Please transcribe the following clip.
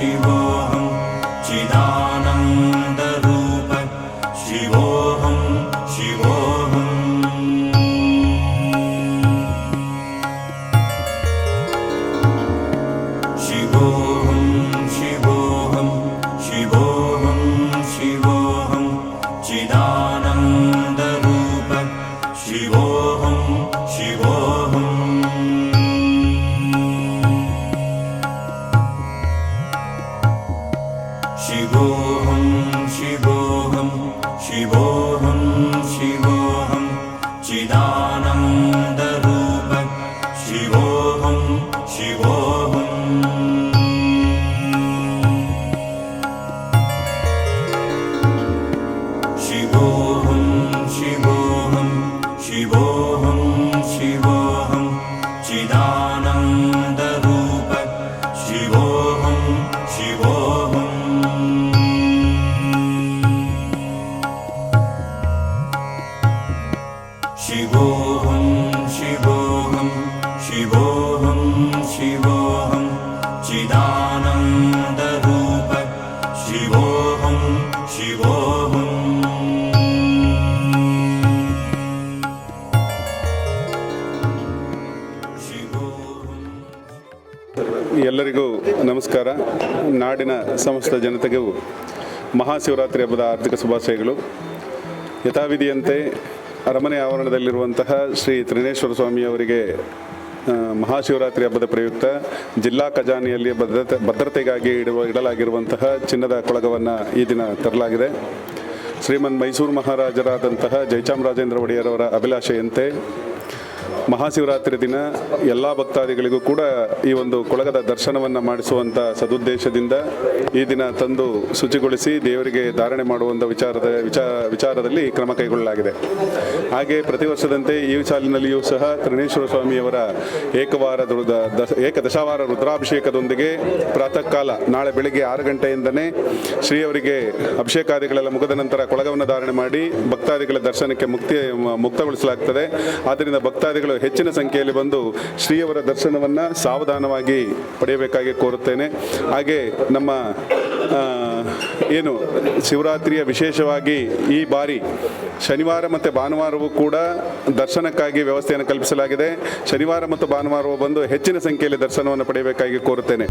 Shiva. शिवोऽहं शिवोऽहं शिवोऽहं शिवोऽहं चिदानन्दरूप शिवोऽहं शिवोऽहं शिवोऽहं शिवोऽहं चिदानन्दरूप शिवोऽहं शिवोऽहम् शिवोऽहम् ಎಲ್ಲರಿಗೂ ನಮಸ್ಕಾರ ನಾಡಿನ ಸಮಸ್ತ ಜನತೆಗೂ ಮಹಾಶಿವರಾತ್ರಿ ಹಬ್ಬದ ಆರ್ಥಿಕ ಶುಭಾಶಯಗಳು ಯಥಾವಿಧಿಯಂತೆ ಅರಮನೆ ಆವರಣದಲ್ಲಿರುವಂತಹ ಶ್ರೀ ತ್ರಿನೇಶ್ವರ ಸ್ವಾಮಿ ಅವರಿಗೆ ಮಹಾಶಿವರಾತ್ರಿ ಹಬ್ಬದ ಪ್ರಯುಕ್ತ ಜಿಲ್ಲಾ ಖಜಾನೆಯಲ್ಲಿ ಭದ್ರತೆ, ಭದ್ರತೆಗಾಗಿ ಇಡುವ, ಇಡಲಾಗಿರುವಂತಹ ಚಿನ್ನದ ಕೊಳಗವನ್ನು ಈ ದಿನ ತರಲಾಗಿದೆ. ಶ್ರೀಮನ್ ಮೈಸೂರು ಮಹಾರಾಜರಾದಂತಹ ಜಯಚಾಮರಾಜೇಂದ್ರ ಒಡೆಯರವರ ಅಭಿಲಾಷೆಯಂತೆ ಮಹಾಶಿವರಾತ್ರಿ ದಿನ ಎಲ್ಲ ಭಕ್ತಾದಿಗಳಿಗೂ ಕೂಡ ಈ ಒಂದು ಕೊಳಗದ ದರ್ಶನವನ್ನು ಮಾಡಿಸುವಂಥ ಸದುದ್ದೇಶದಿಂದ ಈ ದಿನ ತಂದು ಶುಚಿಗೊಳಿಸಿ ದೇವರಿಗೆ ಧಾರಣೆ ಮಾಡುವಂಥ ವಿಚಾರದ ವಿಚಾರ ವಿಚಾರದಲ್ಲಿ ಕ್ರಮ ಕೈಗೊಳ್ಳಲಾಗಿದೆ. ಹಾಗೆ ಪ್ರತಿ ವರ್ಷದಂತೆ ಈ ಸಾಲಿನಲ್ಲಿಯೂ ಸಹ ತ್ರಿನೇಶ್ವರ ಸ್ವಾಮಿಯವರ ಏಕವಾರ ಏಕದಶಾವಾರ ದಶ ಏಕದಶವಾರ ರುದ್ರಾಭಿಷೇಕದೊಂದಿಗೆ ಪ್ರಾತಃ ಕಾಲ ನಾಳೆ ಬೆಳಿಗ್ಗೆ ಆರು ಗಂಟೆಯಿಂದನೇ ಶ್ರೀಯವರಿಗೆ ಅಭಿಷೇಕಾದಿಗಳೆಲ್ಲ ಮುಗಿದ ನಂತರ ಕೊಳಗವನ್ನು ಧಾರಣೆ ಮಾಡಿ ಭಕ್ತಾದಿಗಳ ದರ್ಶನಕ್ಕೆ ಮುಕ್ತಿ ಮುಕ್ತಗೊಳಿಸಲಾಗ್ತದೆ. ಆದ್ದರಿಂದ ಭಕ್ತಾದಿಗಳು ಹೆಚ್ಚಿನ ಸಂಖ್ಯೆಯಲ್ಲಿ ಬಂದು ಶ್ರೀಯವರ ದರ್ಶನವನ್ನು ಸಾವಧಾನವಾಗಿ ಪಡೆಯಬೇಕಾಗಿ ಕೋರುತ್ತೇನೆ. ಹಾಗೆ ನಮ್ಮ ಏನು ಶಿವರಾತ್ರಿಯ ವಿಶೇಷವಾಗಿ ಈ ಬಾರಿ ಶನಿವಾರ ಮತ್ತು ಭಾನುವಾರವೂ ಕೂಡ ದರ್ಶನಕ್ಕಾಗಿ ವ್ಯವಸ್ಥೆಯನ್ನು ಕಲ್ಪಿಸಲಾಗಿದೆ. ಶನಿವಾರ ಮತ್ತು ಭಾನುವಾರವೂ ಬಂದು ಹೆಚ್ಚಿನ ಸಂಖ್ಯೆಯಲ್ಲಿ ದರ್ಶನವನ್ನು ಪಡೆಯಬೇಕಾಗಿ ಕೋರುತ್ತೇನೆ.